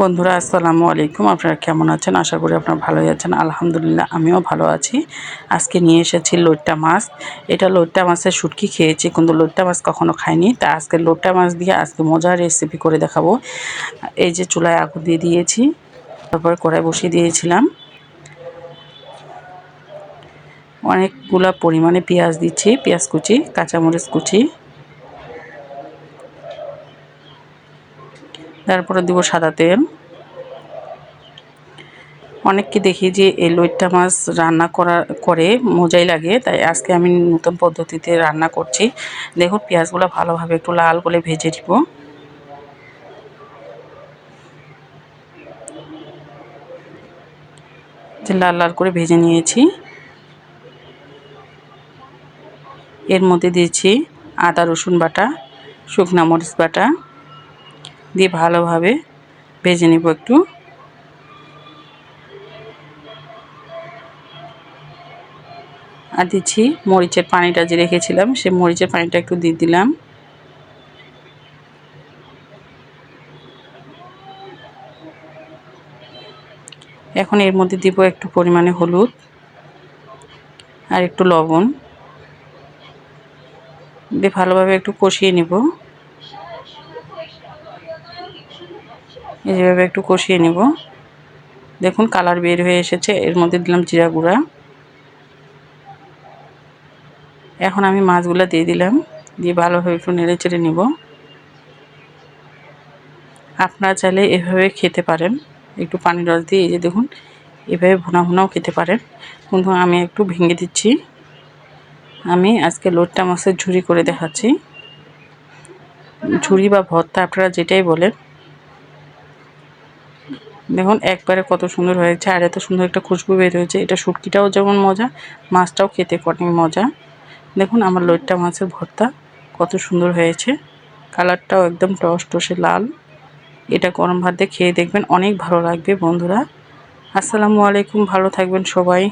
বন্ধুরা, আসসালামু আলাইকুম। আপনারা কেমন আছেন? আশা করি আপনারা ভালোই আছেন। আলহামদুলিল্লাহ, আমিও ভালো আছি। আজকে নিয়ে এসেছি লোট্টা মাছ। এটা লোট্টা মাছের শুটকি খেয়েছি, কিন্তু লোট্টা মাছ কখনো খাইনি। তা আজকে লোট্টা মাছ দিয়ে আজকে মজার রেসিপি করে দেখাবো। এই যে চুলায় আগুন দিয়ে দিয়েছি, তারপর কড়াই বসিয়ে দিয়েছিলাম। অনেকগুলা পরিমাণে পেঁয়াজ দিচ্ছি, পেঁয়াজ কুচি, কাঁচামরিচ কুচি তারপরে দিব সাদা তেল। অনেককে দেখি যে এই লইট্টা মাছ রান্না করা, করে মজাই লাগে, তাই আজকে আমি নতুন পদ্ধতিতে রান্না করছি। দেখুন পেঁয়াজগুলো ভালোভাবে একটু লাল করে ভেজে দিব যে লাল লাল করে ভেজে নিয়েছি। এর মধ্যে দিয়েছি আদা রসুন বাটা, শুকনা মরিচ বাটা দিয়ে ভালোভাবে ভেজে নিব একটু। আর দিচ্ছি মরিচের পানিটা যে রেখেছিলাম, সে মরিচের পানিটা একটু দিয়ে দিলাম। এখন এর মধ্যে দিব একটু পরিমাণে হলুদ আর একটু লবণ। দিয়ে ভালোভাবে একটু কষিয়ে নিব। যেভাবে একটু কষিয়ে নিব। দেখুন, কালার বের হয়ে এসেছে। এর মধ্যে দিলাম জিরা গুঁড়া। এখন আমি মাছগুলো দিয়ে দিলাম। দিয়ে ভালোভাবে একটু নেড়ে চেড়ে নিব। আপনারা চাইলে এভাবে খেতে পারেন। একটু পানি রস দিয়ে এই যে দেখুন, এভাবে ভুনা ভুনাও খেতে পারেন। কিন্তু আমি একটু ভেঙে দিচ্ছি। আমি আজকে লোটটা মাছের ঝুড়ি করে দেখাচ্ছি। ঝুড়ি বা ভর্তা আপনারা যেটাই বলেন দেখুন, একবারে কত সুন্দর হয়েছে, আর এত সুন্দর একটা খুশবু বের হয়েছে। এটা শুটকিটাও যেমন মজা, মাছটাও খেতে অনেক মজা। দেখুন, আমার লইট্টা মাছের ভর্তা কত সুন্দর হয়েছে। কালারটাও একদম টস টসে লাল। এটা গরম ভাত দিয়ে খেয়ে দেখবেন অনেক ভালো লাগবে বন্ধুরা। আসসালামু আলাইকুম, ভালো থাকবেন সবাই।